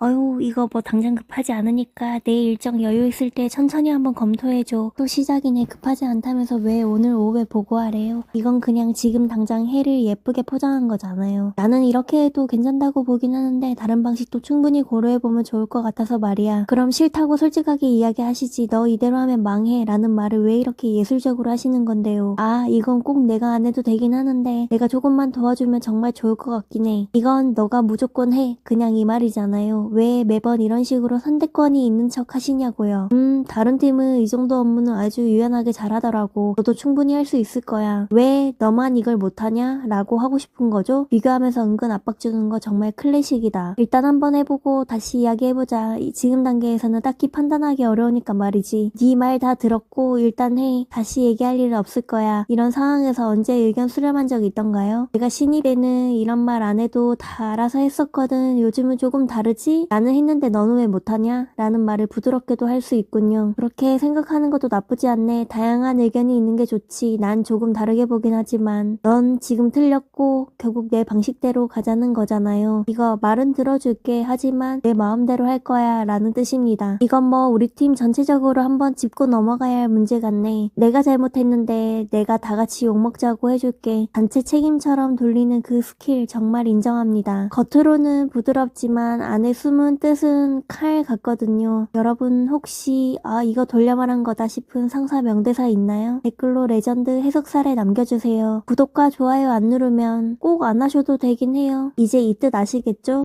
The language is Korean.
어휴, 이거 뭐 당장 급하지 않으니까 내일 일정 여유 있을 때 천천히 한번 검토해줘. 또 시작이네 급하지 않다면서 왜 오늘 오후에 보고하래요? 이건 그냥 지금 당장 해를 예쁘게 포장한 거잖아요. 나는 이렇게 해도 괜찮다고 보긴 하는데 다른 방식도 충분히 고려해보면 좋을 것 같아서 말이야. 그럼 싫다고 솔직하게 이야기하시지. 너 이대로 하면 망해. 라는 말을 왜 이렇게 예술적으로 하시는 건데요. 아, 이건 꼭 내가 안 해도 되긴 하는데 내가 조금만 도와주면 정말 좋을 것 같긴 해. 이건 너가 무조건 해. 그냥 이 말이잖아요. 왜 매번 이런 식으로 선택권이 있는 척 하시냐고요. 음, 다른 팀은 이 정도 업무는 아주 유연하게 잘하더라고. 너도 충분히 할 수 있을 거야. 왜 너만 이걸 못하냐? 라고 하고 싶은 거죠? 비교하면서 은근 압박 주는 거 정말 클래식이다. 일단 한번 해보고 다시 이야기해보자. 이- 지금 단계에서는 딱히 판단하기 어려우니까 말이지. 네 말 다 들었고 일단 해. 다시 얘기할 일은 없을 거야. 이런 상황에서 언제 의견 수렴한 적 있던가요? 내가 신입 때는 이런 말 안 해도 다 알아서 했었거든. 요즘은 조금 다르지? 나는 했는데 너는 왜 못하냐? 라는 말을 부드럽게도 할 수 있군요. 그렇게 생각하는 것도 나쁘지 않네. 다양한 의견이 있는 게 좋지. 난 조금 다르게 보긴 하지만 넌 지금 틀렸고 결국 내 방식대로 가자는 거잖아요. 이거 말은 들어줄게. 하지만 내 마음대로 할 거야. 라는 뜻입니다. 이건 뭐 우리 팀 전체적으로 한번 짚고 넘어가야 할 문제 같네. 내가 잘못했는데 내가 다 같이 욕먹자고 해줄게. 단체 책임처럼 돌리는 그 스킬 정말 인정합니다. 겉으로는 부드럽지만 안에 숨은 뜻은 칼 같거든요. 여러분 혹시 아 이거 돌려 말한 거다 싶은 상사 명대사 있나요? 댓글로 레전드 해석 사례 남겨주세요. 구독과 좋아요 안 누르면 꼭 안 하셔도 되긴 해요. 이제 이 뜻 아시겠죠?